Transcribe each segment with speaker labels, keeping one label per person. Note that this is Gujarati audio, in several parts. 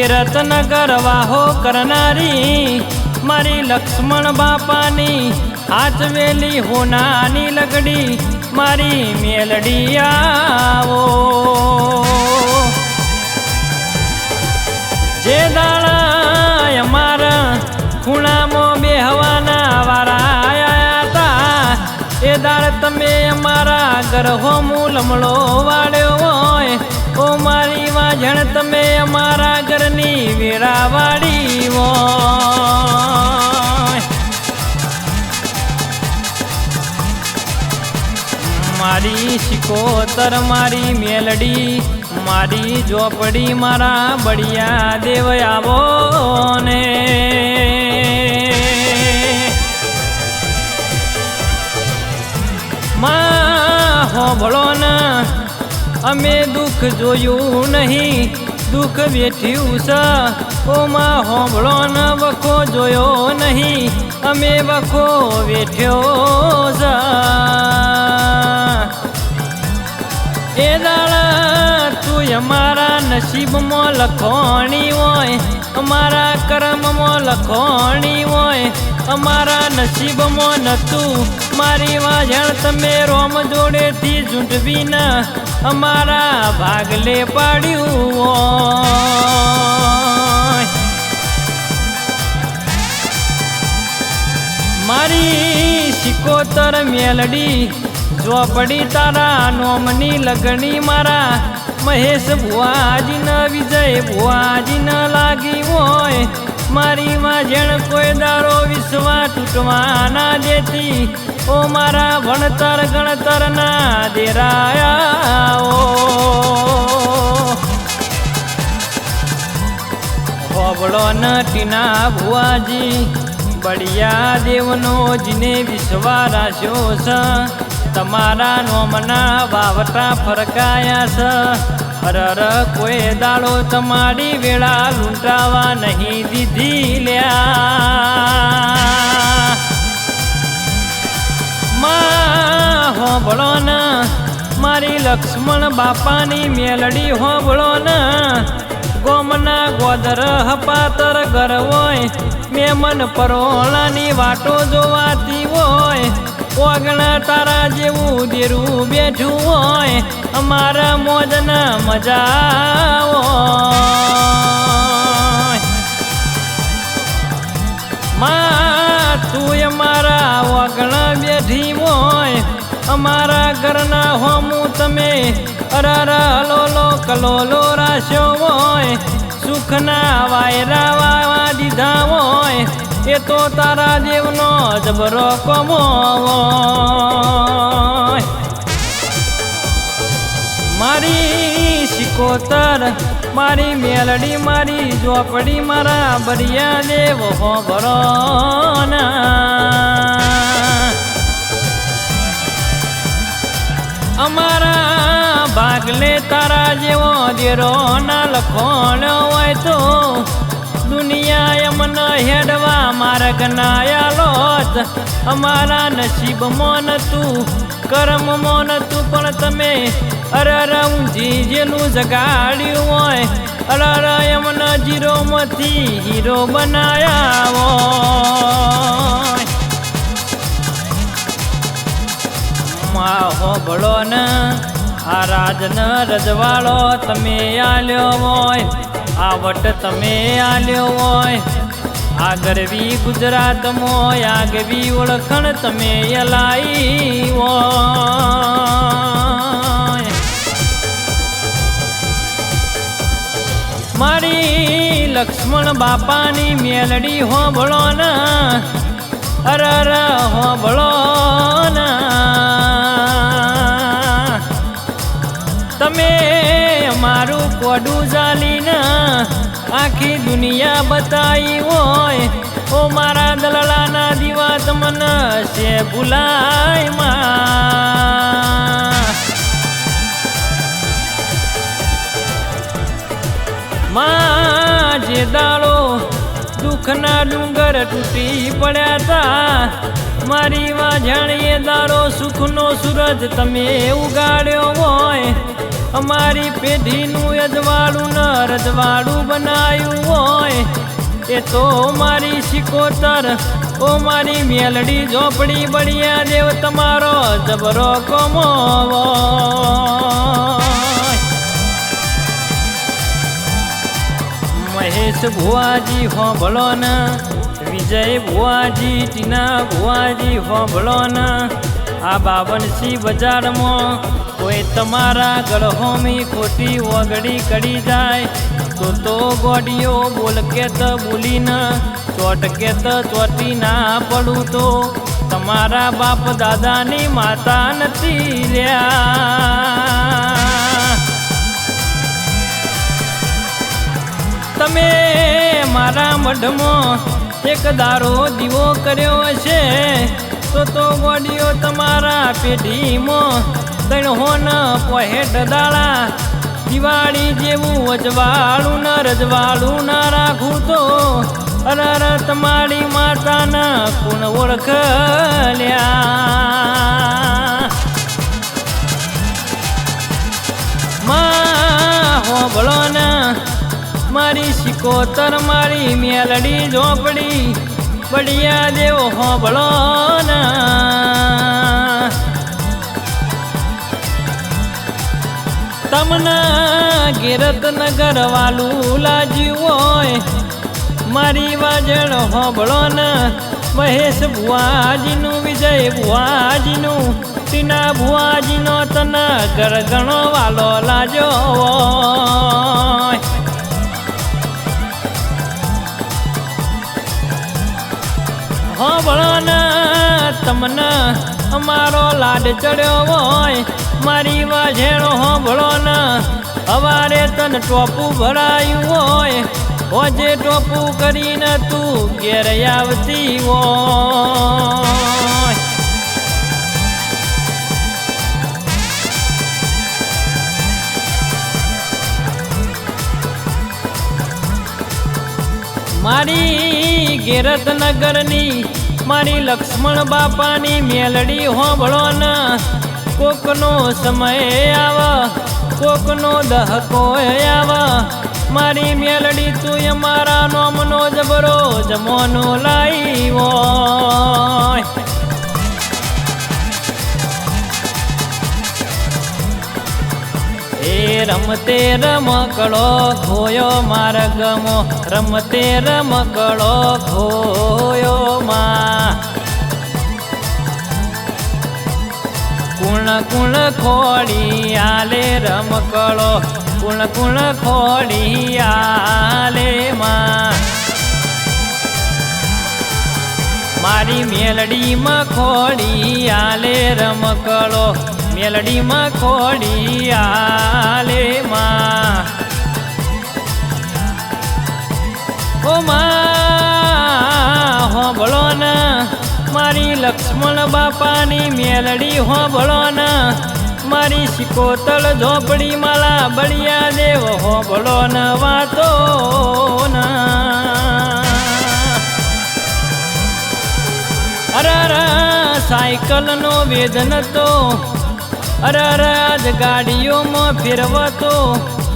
Speaker 1: ગેરતનગર વાહો કરનારી, મારી લક્ષ્મણ બાપાની હાથવેલી હોનાની લગડી, મારી મેલડી આવો. જે દાણા મારા ખૂણામાં બેહવાના વારા હતા, એ દાળ તમે અમારા ગરહો મૂલમળો વાળ્યો હોય ઓ મારી વાજણ, તમે અમારા ઘરની વેળાવાળી વો મારી શિકોતર મારી મેલડી, મારી ઝોપડી, મારા બળિયા દેવ આવો ને. માં હોભળો ને અમે દુઃખ જોયું નહીં, દુઃખ વેઠ્યું છે ઓમાં માં ન વખો જોયો નહીં, અમે વખો વેઠ્યો છે એ દાડા તું અમારા નસીબમાં લખોણી હોય અમારા કર્મમાં લખોણી હોય, અમારા નસીબમાં નતું મારી વાજણ તમે રોમ જોડેથી ઝૂંટવીને અમારા ભાગલે પાડ્યું મારી સિકોતર મેલડી ચોપડી તારા નોમની લગણી મારા મહેશ ભુવાજીના વિજય ભુવાજી ન લાગી હોય. મારી વાજણ કોઈ દારો વિશ્વા તૂટવા દેતી. ઓ મારા ભણતર ગણતર ના દેરાયા હોબળો ટીના ભુવાજી, બળિયા દેવનો જીને વિશ્વા રાખ્યો છે. તમારા નોમના વાવટા ફરકાયા છે અરર કોઈ દાડો તમારી વેળા લૂંટાવા નહીં દીધી લ્યા. માં હોબળો ના મારી લક્ષ્મણ બાપાની મેલડી હોબળો ના ગોમના ગોદર હપાતર ગર હોય, મેમન પરોળાની વાટો જોવાતી હોય. ઓગણા તારા જેવું દેરું બેઠું હોય, અમારા મોજના મજા માં તું અમારા ઓગણા બેઠી હોય, અમારા ઘરના હોમું તમે અરારા હલોલો કલોલો રાખ્યો હોય, સુખના વાયરા વાવા દીધા હોય એ તો તારા દેવનો જબરો કમો મારી શિકોતર, મારી મેલડી, મારી ચોપડી મારા બરિયા દેવ હોબરો અમારા ભાગલે તારા જેવો દેરો ના લખોણ હોય તો દુનિયા એમને હેડવા માર્ગ જ. અમારા નસીબ મોન તું, કરમ મોન તું, પણ તમે અરર ઊંઝી જેનું જગાડ્યું હોય. અરર એમને જીરોમાંથી હીરો બનાયા હોય માહો ભળો ને આ રાજન રજવાળો તમે આલ્યો હોય. આ વટ તમે આલ્યો હોય આ ગરવી ગુજરાત મોય આગવી ઓળખણ તમે અલાઈ મારી લક્ષ્મણ બાપાની મેલડી હોભળો અર અરર હોભળો ના તમે મારું કોડું ચાલીને આખી દુનિયા બતાવી હોય, ઓ મારા દલાલાના દીવા તમને છે ભૂલાયમાં, જે દાડો દુઃખના ડુંગર તૂટી પડ્યા તા, મારી વાજાણીએ દાડો સુખનો સૂરજ તમે ઉગાડ્યો હોય અમારી પેઢીનું અજવાળું ન રજવાડું બનાવ્યું હોય, એ તો મારી શિકોતર ઓ મારી મેલડી ઝોપડી બળિયા દેવ તમારો જબરો કોમો મહેશ ભુવાજી હોંભળો ને, વિજય ભુવાજી, ટીના ભુવાજી હોંભળો ને, આ બાવનસી બજારમાં કોઈ તમારા ગળહોમી ખોટી વગડી કરી જાય. તો તો ગોડીઓ બોલ કે તો બોલી ના, ચોટ કે તો ચોટી ના પડું તો. તમારા બાપ દાદાની માતા નથી રહ્યા. તમે મારા મઢમાં એક દારો દીવો કર્યો છે તો તો ગોડીઓ તમારા પેઢીમાં તણ હોન પહેટ દાળા. દિવાળી જેવું અજવાળું ન, રજવાળું ના રાખું તો અરર તમારી માતાના કોણ ઓળખ લ્યા હોબળો ના, મારી શિકોતર મારી મેલડી ઝોપડી. બળિયા દેવ હોબળો ના. તમને ગીરતનગર વાલું લાજ્યું હોય. મારી વાજણ હોબળો મહેશ ભુવાજીનું વિજય ભુવાજીનું ટીના ભુવાજીનો તને ગરગણો વાલો લાજો હોબળો તમને અમારો લાડ ચડ્યો હોય. મારી વાઝેણો હોબળો ના. અવારે તન ટોપું ભરાયું હોય ઓજે ટોપું કરીને તું ઘેર આવતી હોય. મારી ગેરત નગરની, મારી લક્ષ્મણ બાપાની મેલડી હોબળો ન. કોકનો સમય આવ, કોકનો દહકો આવ. મારી મેલડી તું અમારા નોમનો જબરો જમોનો લાઈવો. રમતે રમકડો ખોયો માર્ગમો, રમતે રમકડો ખોયો માં. કુણ કુણ ખોડી આલે રમકળો? કુણ કુણ ખોડી આલે મારી મેલડીમાં ખોડી આલે રમકળો. મેલડીમાં ખોડી આલે માં? ઓ માં હોબળો ને. મારી લક્ષ્મણ બાપાની મેલડી હોબળો ને મારી શિકોતળ ઝોપડી માલા બળિયા દેવ હોબળો ન વાતો ના અરર સાયકલ નો વેદન તો અરર આજ ગાડીઓમાં ફેરવતો.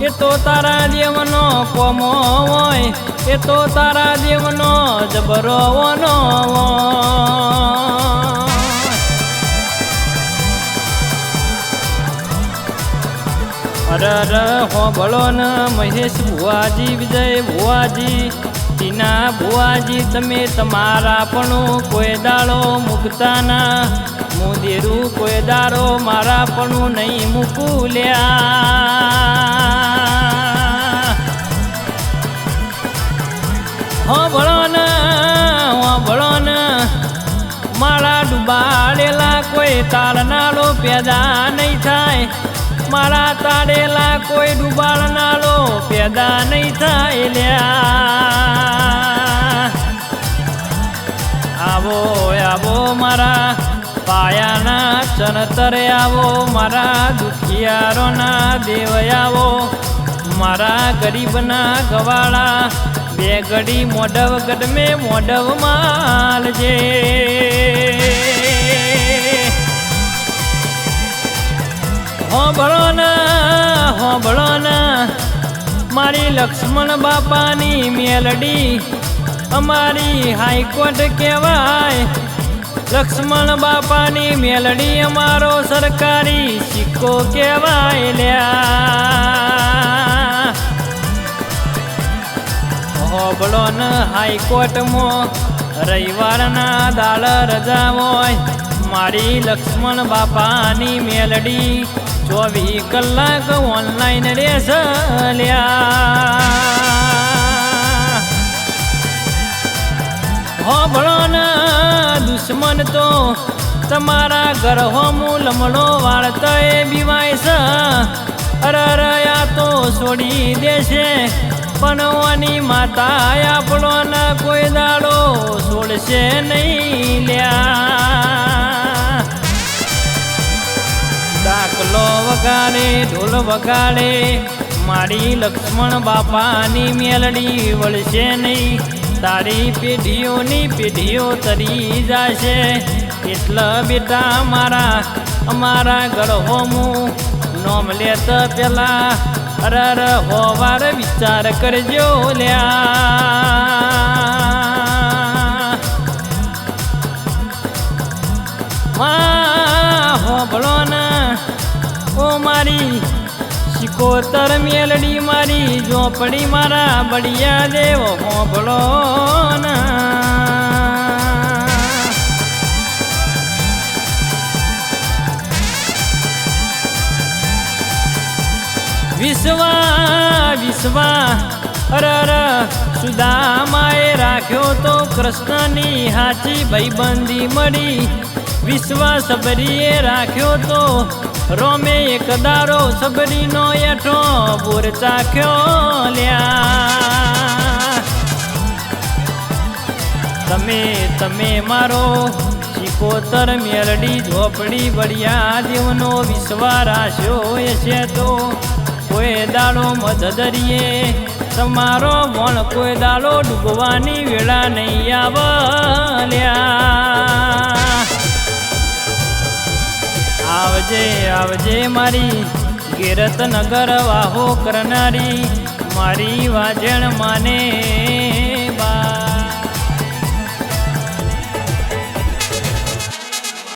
Speaker 1: એ તો તારા દેવનો કોમો હોય, એ તો તારા દેવનો જબરો નો અરર હોબળો ન મહેશ ભુવાજી, વિજય ભુવાજી, ટીના ભુવાજી, તમે તમારા પણ કોઈ દાડો મૂકતા ના. મુદેરું કોઈ દારો મારા પણ નહીં મૂકુલ્યા હો ભળો ને હો ને મારા ડુબાડેલા કોઈ તાળનાળો પેદા નહીં થાય. મારા તાડેલા કોઈ ડુબાડનાળો પેદા નહીં થાય લ્યા. આવો આવો મારા પાયાના ચણતરે આવો, મારા દુખિયારોના દેવ આવો. મારા ગરીબના ગવાળા બે ઘડી મોડવ ગઢમે મોડવ માલજે હોંભળો ના હોંભળો ના, મારી લક્ષ્મણ બાપાની મેલડી અમારી હાઈકોર્ટ કહેવાય. લક્ષ્મણ બાપાની મેલડી અમારો સરકારી સિક્કો કહેવાય લ્યા. હોબળો હાઈકોર્ટમાં રવિવારના દાળ રજા હોય મારી લક્ષ્મણ બાપાની મેલડી ચોવીસ કલાક ઓનલાઈન રેસ લ્યા. હોબળો દુશ્મન તો તમારા ઘર હોમું લમણો વાળતા એ બીવાય છે અરરયા તો છોડી દેશે. પણ ઓની માતા આપણો ના કોઈ દાડો છોડશે નહીં લ્યા. દાખલો વગાડે, ઢોલ વગાડે મારી લક્ષ્મણ બાપાની મેલડી વળશે નહીં. તારી પેઢીઓની પેઢીઓ તરી જશે. એટલે બેટા મારા, અમારા ગળહોમું નોમ લેતા પેલા. અરર હોવાર વિચાર કરજો લ્યા. માં હોબળો ને, ઓ મારી, શિકોતર મેલડી મારી, ઝોપડી મારા બળિયા દેવો હોબળો ને. વિશ્વા વિશ્વા અરર સુદામાએ રાખ્યો તો કૃષ્ણની હાચી ભાઈબંધી મળી. વિશ્વા સબરીએ રાખ્યો તો રોમે એક દારો સબરીનો એઠો બોર ચાખ્યો લ્યા. તમે તમે મારો શિકોતર મેલડી ઝોપડી બળિયા દેવનો વિશ્વા રાખ્યો છે તો કોઈ દાડો મધદરીએ તમારો વણ કોઈ દાડો ડૂબવાની વેળા નહીં આવલ્યા. આવજે આવજે મારી ગેરત નગર વાહો કરનારી, મારી વાજણ માને.